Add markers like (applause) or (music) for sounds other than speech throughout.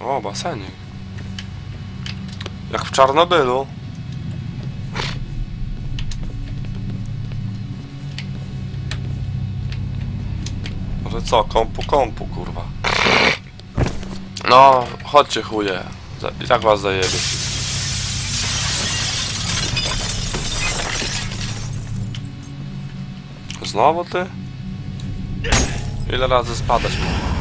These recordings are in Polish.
O, basenik. Jak w Czarnobylu. Może co, kompu, kompu, kurwa. No, chodźcie chuje. I tak was zajebie. Znowu ty? Ile razy spadać mogę?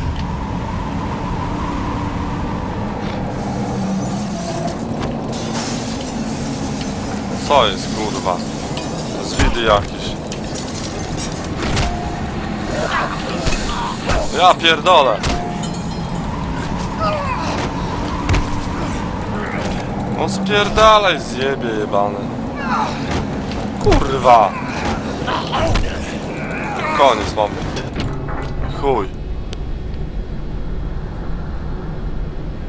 Co jest kurwa? Zwidy jakieś. Ja pierdolę. No spierdalaj zjebie jebany. Kurwa. Koniec mamy. Chuj.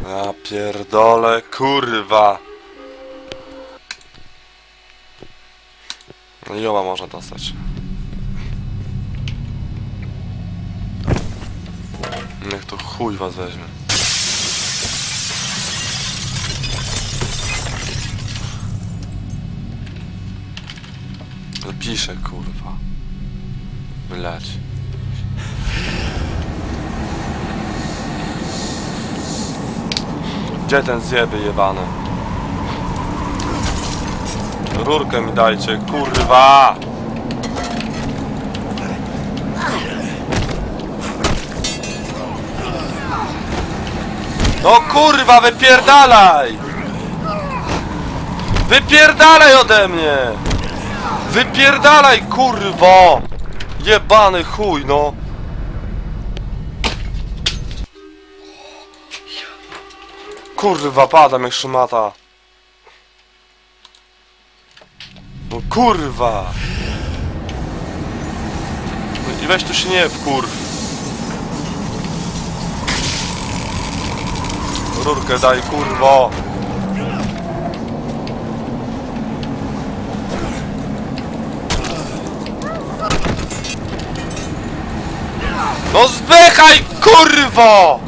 Ja pierdolę, kurwa. No i oba można dostać. Niech to chuj was weźmie. Zapiszę, kurwa. Wyleć. Gdzie ten zjeby jebany? Rurkę mi dajcie, kurwa! No kurwa, wypierdalaj! Wypierdalaj ode mnie! Wypierdalaj, kurwo! Jebany chuj, no! Kurwa, padam jak szmata. No kurwa! I weź tu się nie wkurw. Rurkę daj, kurwo! No zbychaj, kurwo!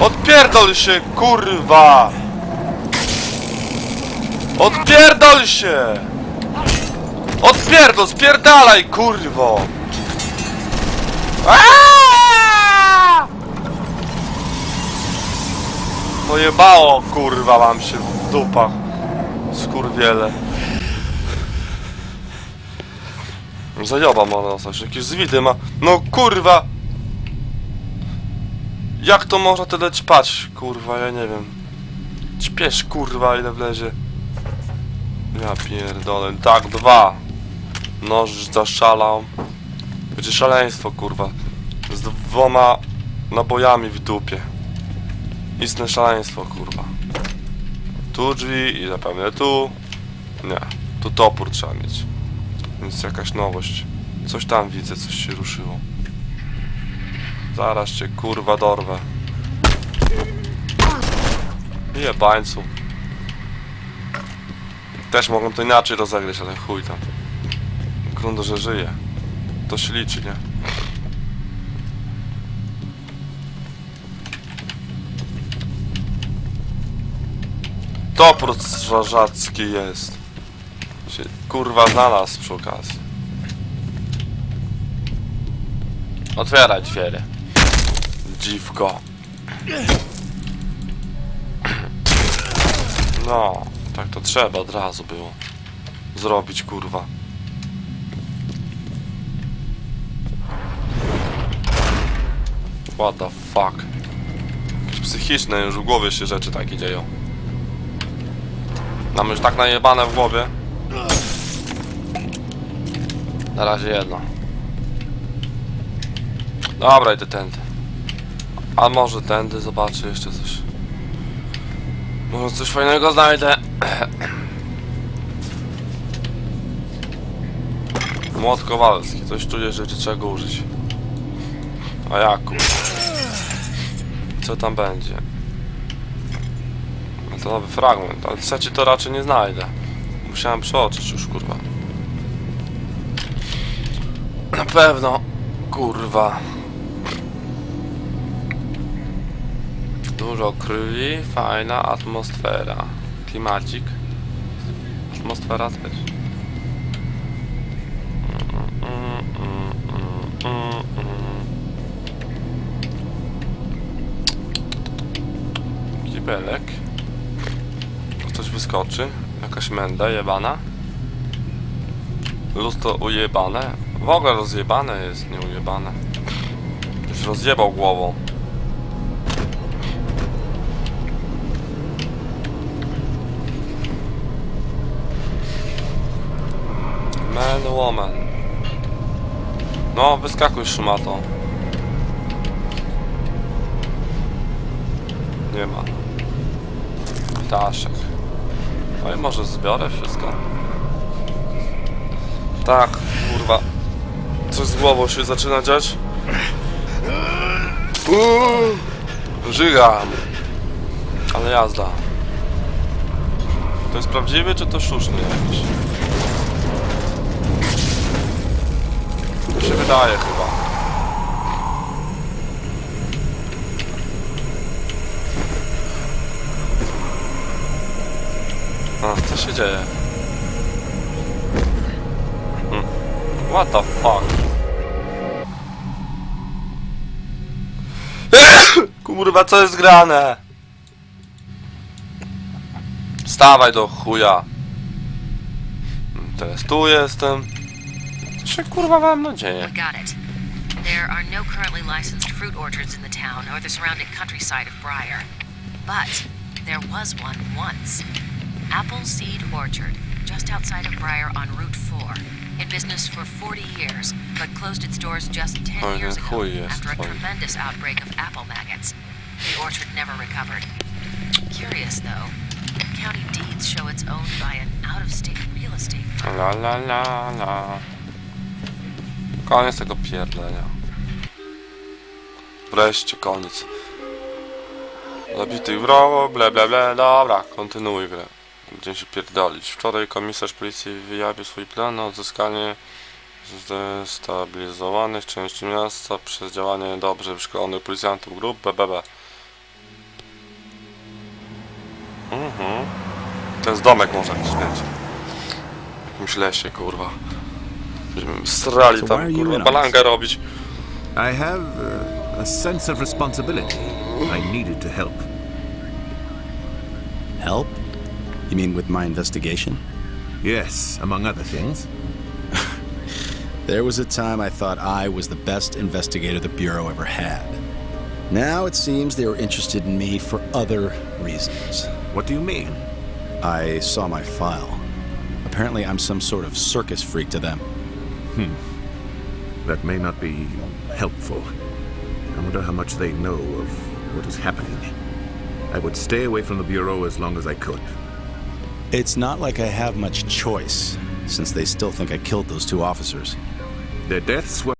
Odpierdol się, kurwa! Odpierdol się! Odpierdol, spierdalaj, kurwo! Aaaa! Pojebało, kurwa, mam się w dupach. Skurwiele. Zajoba ma dostać, jakieś zwidy ma. No kurwa! Jak to można tyle ćpać, kurwa, ja nie wiem. Ćpiesz, kurwa, ile wlezie. Ja pierdolę, tak, dwa. Noż zaszalał. Będzie szaleństwo, kurwa. Z dwoma nabojami w dupie. Istne szaleństwo, kurwa. Tu drzwi i zapewne tu. Nie, tu topór trzeba mieć. Więc jakaś nowość. Coś tam widzę, coś się ruszyło. Zaraz cię kurwa dorwę. Jebańcu. Też mogłem to inaczej rozegrać, ale chuj tam. Grundo, że żyje. To się liczy, nie? Topór strażacki jest. Się kurwa znalazł przy okazji. Otwieraj drzwiry. Dziwko. No, tak to trzeba od razu było zrobić, kurwa. What the fuck? Jakieś psychiczne już w głowie się rzeczy takie dzieją. Mam już tak najebane w głowie. Na razie jedno. Dobra, idę tędy. A może tędy, zobaczę jeszcze coś. Może coś fajnego znajdę. Młot Kowalski, coś czuję, że trzeba go użyć. A jak kurwa? Co tam będzie? To nowy fragment, ale trzeci to raczej nie znajdę. Musiałem przeoczyć już, kurwa. Na pewno, kurwa. Dużo krwi, fajna atmosfera. Klimacik. Atmosfera też. Kibelek. Coś wyskoczy. Jakaś menda jebana. Lustro ujebane. W ogóle rozjebane jest, nie ujebane. Ktoś rozjebał głową. Woman. No, wyskakuj szmato. Nie ma. Ptaszek. No i może zbiorę wszystko. Tak, kurwa. Coś z głową się zaczyna dziać. Uuu, Żygam. Ale jazda. To jest prawdziwy, czy to sztuczny jakiś? To się wydaje chyba. A, co się dzieje? Hmm. What the fuck? (coughs) Kurwa, co jest grane? Stawaj do chuja. Teraz tu jestem. Kurwa dzieje? We got it. There are no currently licensed fruit orchards in the town or the surrounding countryside of Briar. But there was one once. Apple Seed Orchard, just outside of Briar on Route 4. In business for 40 years, but closed its doors just 10 Oh, years uh, ago chuj jest, after a tremendous outbreak of apple maggots. The orchard never recovered. Curious, though. County deeds show it's owned by an out-of-state real estate firm. La la la la. Koniec tego pierdlenia. Wreszcie koniec. Zabity w rowo, ble ble ble, dobra, kontynuuj grę. Będziemy się pierdolić. Wczoraj komisarz policji wyjawił swój plan na odzyskanie zdestabilizowanych części miasta przez działanie dobrze wyszkolonych policjantów grup BBB. Mhm. Ten z domek może jakiś mieć. W jakimś lesie, kurwa. Będziemy srali So why are tam, you kurwa, in on balangę robić. I have uh, a sense of responsibility. I needed to help. Help? You mean with my investigation? Yes, among other things. (laughs) There was a time I thought I was the best investigator the Bureau ever had. Now it seems they were interested in me for other reasons. What do you mean? I saw my file. Apparently, I'm some sort of circus freak to them. Hmm. That may not be helpful. I wonder how much they know of what is happening. I would stay away from the Bureau as long as I could. It's not like I have much choice, since they still think I killed those two officers. Their deaths were